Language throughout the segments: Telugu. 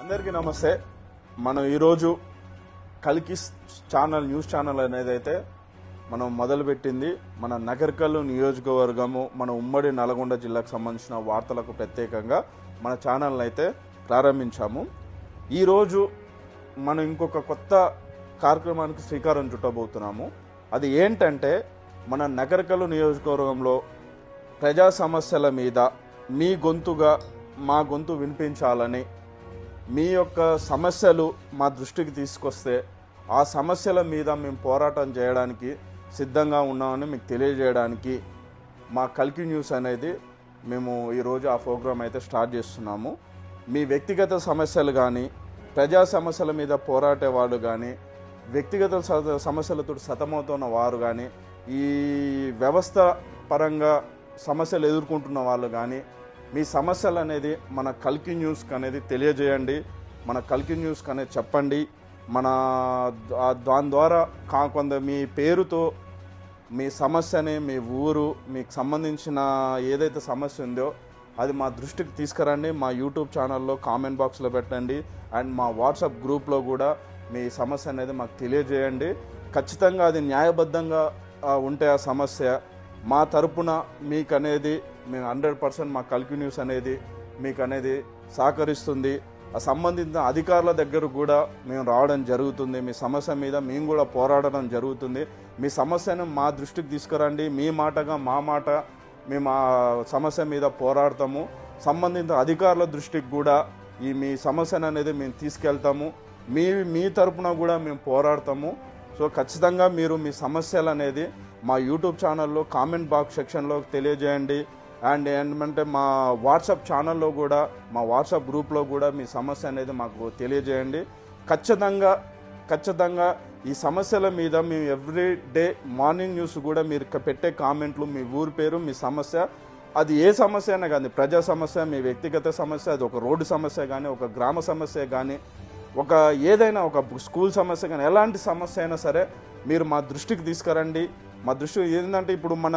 అందరికీ నమస్తే. మనం ఈరోజు కలికి ఛానల్ న్యూస్ ఛానల్ అనేది అయితే మనం మొదలుపెట్టింది మన నగర్కల్లు నియోజకవర్గము మన ఉమ్మడి నల్గొండ జిల్లాకు సంబంధించిన వార్తలకు ప్రత్యేకంగా మన ఛానల్ని అయితే ప్రారంభించాము. ఈరోజు మనం ఇంకొక కొత్త కార్యక్రమానికి శ్రీకారం చుట్టబోతున్నాము. అది ఏంటంటే మన నగరకల్లు నియోజకవర్గంలో ప్రజా సమస్యల మీద మీ గొంతుగా మా గొంతు వినిపించాలని మీ యొక్క సమస్యలు మా దృష్టికి తీసుకొస్తే ఆ సమస్యల మీద మేము పోరాటం చేయడానికి సిద్ధంగా ఉన్నామని మీకు తెలియజేయడానికి మా కల్కి న్యూస్ అనేది మేము ఈరోజు ఆ ప్రోగ్రాం అయితే స్టార్ట్ చేస్తున్నాము. మీ వ్యక్తిగత సమస్యలు కానీ ప్రజా సమస్యల మీద పోరాడే వాళ్ళు కానీ వ్యక్తిగత సమస్యలతో సతమవుతున్న వారు కానీ ఈ వ్యవస్థ పరంగా సమస్యలు ఎదుర్కొంటున్న వాళ్ళు కానీ మీ సమస్యలు అనేది మన కల్కి న్యూస్కి అనేది తెలియజేయండి. మన కల్కి న్యూస్కి అనేది చెప్పండి. మన దాని ద్వారా కా కొంత మీ పేరుతో మీ సమస్యని మీ ఊరు మీకు సంబంధించిన ఏదైతే సమస్య ఉందో అది మా దృష్టికి తీసుకురండి. మా యూట్యూబ్ ఛానల్లో కామెంట్ బాక్స్లో పెట్టండి. అండ్ మా వాట్సాప్ గ్రూప్లో కూడా మీ సమస్య అనేది మాకు తెలియజేయండి. ఖచ్చితంగా అది న్యాయబద్ధంగా ఉంటే ఆ సమస్య. మా తరపున మీకు అనేది మేము హండ్రెడ్ పర్సెంట్ మా కల్కి న్యూస్ అనేది మీకు అనేది సహకరిస్తుంది. ఆ సంబంధిత అధికారుల దగ్గర కూడా మేము రావడం జరుగుతుంది. మీ సమస్య మీద మేము కూడా పోరాడడం జరుగుతుంది. మీ సమస్యను మా దృష్టికి తీసుకురండి. మీ మాటగా మా మాట మేము ఆ సమస్య మీద పోరాడతాము. సంబంధిత అధికారుల దృష్టికి కూడా ఈ మీ సమస్యను అనేది మేము తీసుకెళ్తాము. మీ మీ తరపున కూడా మేము పోరాడతాము. సో ఖచ్చితంగా మీరు మీ సమస్యలు అనేది మా యూట్యూబ్ ఛానల్లో కామెంట్ బాక్స్ సెక్షన్లో తెలియజేయండి. అండ్ ఏంటంటే మా వాట్సాప్ ఛానల్లో కూడా మా వాట్సాప్ గ్రూప్లో కూడా మీ సమస్య అనేది మాకు తెలియజేయండి. ఖచ్చితంగా ఖచ్చితంగా ఈ సమస్యల మీద మేము ఎవ్రీ డే మార్నింగ్ న్యూస్ కూడా మీరు పెట్టే కామెంట్లు మీ ఊరి పేరు మీ సమస్య. అది ఏ సమస్య అయినా కానీ ప్రజా సమస్య మీ వ్యక్తిగత సమస్య అది ఒక రోడ్డు సమస్య కానీ ఒక గ్రామ సమస్య కానీ ఒక ఏదైనా ఒక స్కూల్ సమస్య కానీ ఎలాంటి సమస్య అయినా సరే మీరు మా దృష్టికి తీసుకురండి. మా దృష్టి ఏంటంటే ఇప్పుడు మన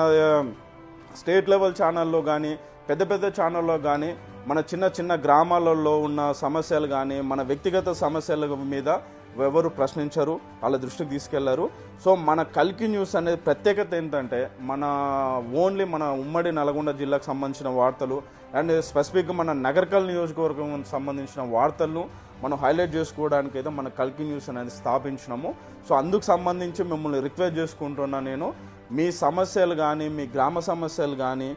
స్టేట్ లెవెల్ ఛానల్లో కానీ పెద్ద పెద్ద ఛానల్లో కానీ మన చిన్న చిన్న గ్రామాలలో ఉన్న సమస్యలు కానీ మన వ్యక్తిగత సమస్యల మీద ఎవరు ప్రశ్నించరు వాళ్ళ దృష్టికి తీసుకెళ్ళారు. సో మన కల్కి న్యూస్ అనేది ప్రత్యేకత ఏంటంటే మన ఓన్లీ మన ఉమ్మడి నల్గొండ జిల్లాకు సంబంధించిన వార్తలు అండ్ స్పెసిఫిక్గా మన నగరకల్ నియోజకవర్గం సంబంధించిన వార్తలను మనం హైలైట్ చేసుకోవడానికి అయితే మన కల్కి న్యూస్ అనేది స్థాపించినాము. సో అందుకు సంబంధించి మిమ్మల్ని రిక్వెస్ట్ చేసుకుంటున్నా నేను మీ సమస్యలు కానీ మీ గ్రామ సమస్యలు కానీ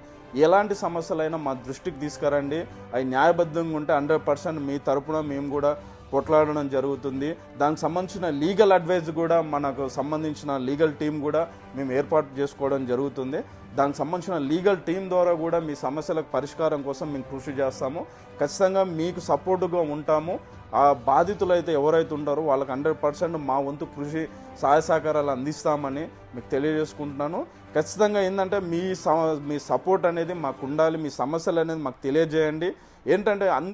ఎలాంటి సమస్యలైనా మా దృష్టికి తీసుకురండి. అవి న్యాయబద్ధంగా ఉంటే హండ్రెడ్ పర్సెంట్ మీ తరపున మేము కూడా కొట్లాడడం జరుగుతుంది. దానికి సంబంధించిన లీగల్ అడ్వైజ్ కూడా మనకు సంబంధించిన లీగల్ టీం కూడా మేము ఏర్పాటు చేసుకోవడం జరుగుతుంది. దానికి సంబంధించిన లీగల్ టీం ద్వారా కూడా మీ సమస్యలకు పరిష్కారం కోసం మేము కృషి చేస్తాము. ఖచ్చితంగా మీకు సపోర్టుగా ఉంటాము. ఆ బాధితులు అయితే ఎవరైతే ఉంటారో వాళ్ళకి హండ్రెడ్ పర్సెంట్ మా వంతు కృషి సహాయ సహకారాలు అందిస్తామని మీకు తెలియజేసుకుంటున్నాను. ఖచ్చితంగా ఏంటంటే మీ స- మీ సపోర్ట్ అనేది మాకు ఉండాలి. మీ సమస్యలు అనేది మాకు తెలియజేయండి. ఏంటంటే అన్